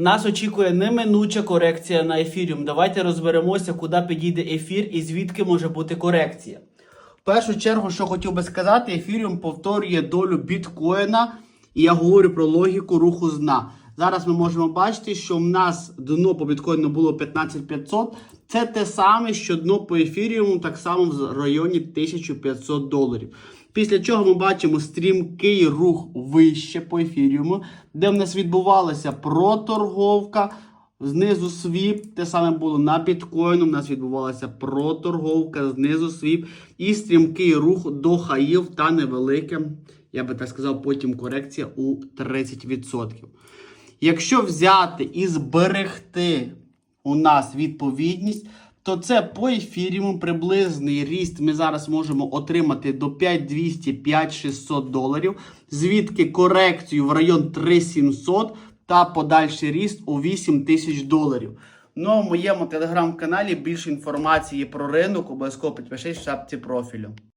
Нас очікує неминуча корекція на ефіріум. Давайте розберемося, куди підійде ефір і звідки може бути корекція. В першу чергу, що хотів би сказати, ефіріум повторює долю біткоїна, і я говорю про логіку руху з дна. Зараз ми можемо бачити, що в нас дно по біткоїну було 15500. Це те саме, що дно по ефіріуму, так само в районі 1500 доларів. Після чого ми бачимо стрімкий рух вище по ефіріуму, де в нас відбувалася проторговка. Знизу свіп, те саме було на біткоїну. У нас відбувалася проторговка, знизу свіп і стрімкий рух до хаїв та невелике, я би так сказав, потім корекція у 30%. Якщо взяти і зберегти у нас відповідність, то це по ефіріуму приблизний ріст ми зараз можемо отримати до 5200-5600 доларів, звідки корекцію в район 3700 та подальший ріст у 8000 доларів. Ну а в моєму телеграм-каналі більше інформації про ринок обов'язково підпишись в шапці профілю.